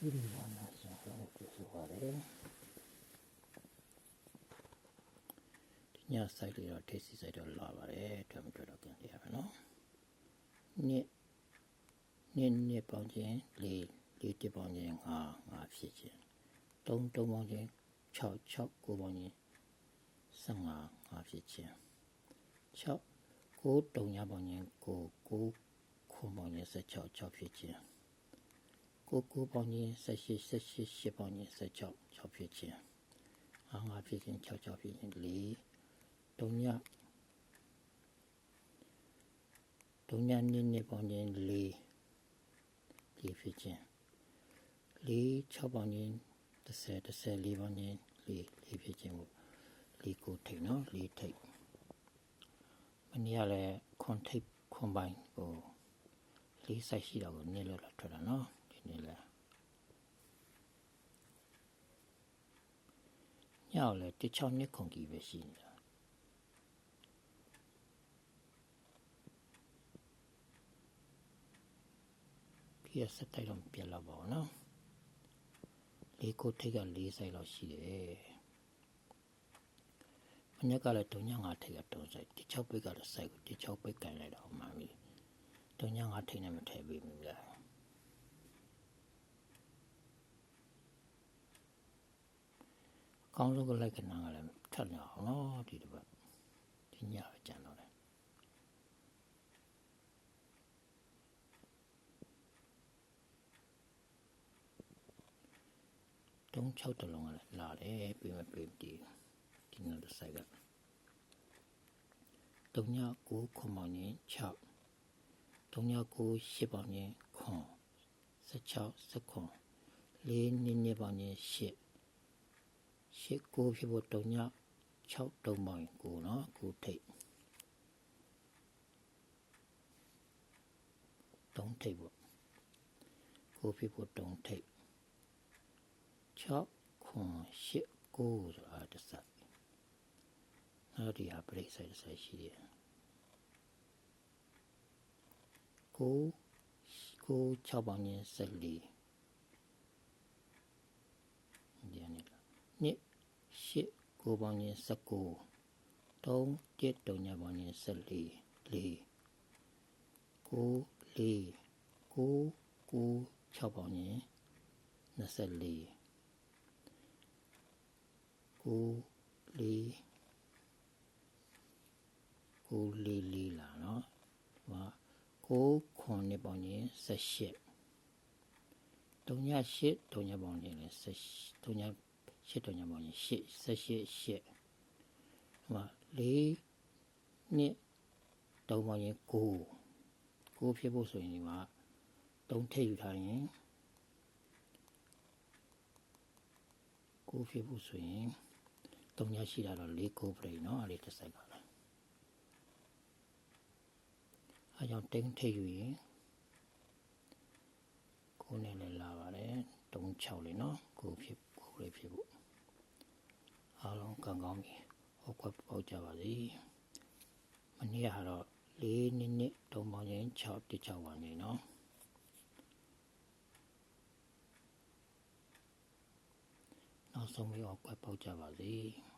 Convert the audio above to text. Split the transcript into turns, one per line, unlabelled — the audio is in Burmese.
ဒီလိုပါနာဆောင်းလို့ပြောဆိုပါတယ်ဒီည site လေးတော့ taxi site တော့လာပါတယ်တွေ့မတွေ့တော့ကန်ရမယ်နော်နှစ်နှစ်နှစ်ပေါင်းချင်းလေးလေးတစ်ပေါင်းချင်းငါငါဖြစ်ချင်းသုံးသုံးပေါင်းချင်း6 6ကိုပေါင်းချင်း15ငါဖြစ်ချင်း6ကိုတုံညာပေါင်းချင်းကိုကိုခွန်ပေါင်းချင်း16 6ဖြစ်ချင်း ကိုကိုပေါင်းချင်း18 18 8ပေါင်းချင်း16 6ဖြစ်ချင်းအားငါဖြစ်ချင်း6 6ဖြစ်ချင်းလေးတုံညာတုံညာနည်းနည်းပေါင်းချင်းလေးလေးဖြစ်ချင်းလေး6ပေါင်းချင်း30 14ပေါင်းချင်းလေးလေးဖြစ်ချင်းကိုလေးကိုထိတ်နော်လေးထိတ်မနေ့ကလည်းခွန်ထိတ်ခွန်ပိုင်းကိုလေးဆိုင်ရှိတာကိုနည်းလို့လာထွက်တာနော်ဒီ နေ့လည်းညောက်လည်းတချောင်းနှစ်ခွန်ကြီးပဲရှိနေတာဒီကစက်တိုက်တော့ပြက်လာပါဘူးနော်လေးကိုထိတ်ကလေးဆိုင်လောက်ရှိတယ်မနေ့ကလည်းတုံညငါထိတ်ကတုံဆိုင်ဒီ6ပိတ်ကလည်းဆိုင်ကိုဒီ6ပိတ်ကန်လိုက်တော့မှန်ပြီတုံညငါထိတ်နဲ့မထည့်ပေးဘူးလား ကောင်းဆုံးကလိုက်ကနာကလည်းထက်နေအောင်နော်ဒီတစ်ပတ်ဒီညပဲကြံတော့တယ်တုံး6တလုံးကလည်းလာတယ်ပြင်မပြင်ဒီဒီနေ့တစ်ဆိုင်ကတုံည9ခွန်မောင်ရင်6တုံည9 10ပေါင်ရင်ခွန်16 19လေးနည်းနည်းပေါင်ရင်10 ရှစ်ကိုဖြစ်ဖို့တုံည6တုံပေါင်ရင်ကိုနော်ကိုထိတ်တုံးထိတ်ပေါ့ကိုဖြစ်ဖို့တုံးထိတ်6ခွန်8 9ဆိုတာတစ်စက်နောက်ဒီဟာပရိစ္ဆေတစ်ဆက်ရှိတယ်ကိုကို6ပေါင်ရင်14ဒီနေ့နှစ် ရှစ်ကိုပေါင်းရင်19 3တစ်တုံညာပေါင်းရင်14 4 9 4 9 9 6ပေါင်းရင်24 9 4 9 4 4လာနော်ဒီမှာ9ခွန်နှစ်ပေါင်းရင်18တုံညာ8တုံညာပေါင်းရင်လည်း18တုံညာ ရှစ်တော်ညမောင်ကြီးရှစ်ဆက်ရှစ်ရှစ်ဟိုလေးနှစ်တုံးမောင်ကြီးကိုကိုဖြစ်ဖို့ဆိုရင်ဒီမှာတုံးထည့်ယူထားရင်ကိုဖြစ်ဖို့ဆိုရင်တုံးရရှိတာတော့လေးကိုပြိနော်အဲ့ဒီတစ်ဆိုင်ပါလားအဲကြောင့်တင်းထည့်ယူရင်ကိုနဲ့လည်းလာပါတယ်တုံး6လေးနော်ကိုဖြစ်ကိုလေးဖြစ်ဖို့ အားလုံးကံကောင်းပြီဟုတ်ကဲ့ပေါ့ကြပါစေမနေ့ကတော့၄နှစ်နှစ်တုံးပေါင်းရင်6တစ်6ပါနေနော်နောက်ဆုံးပြီးတော့ကွက်ပေါက်ကြပါစေ။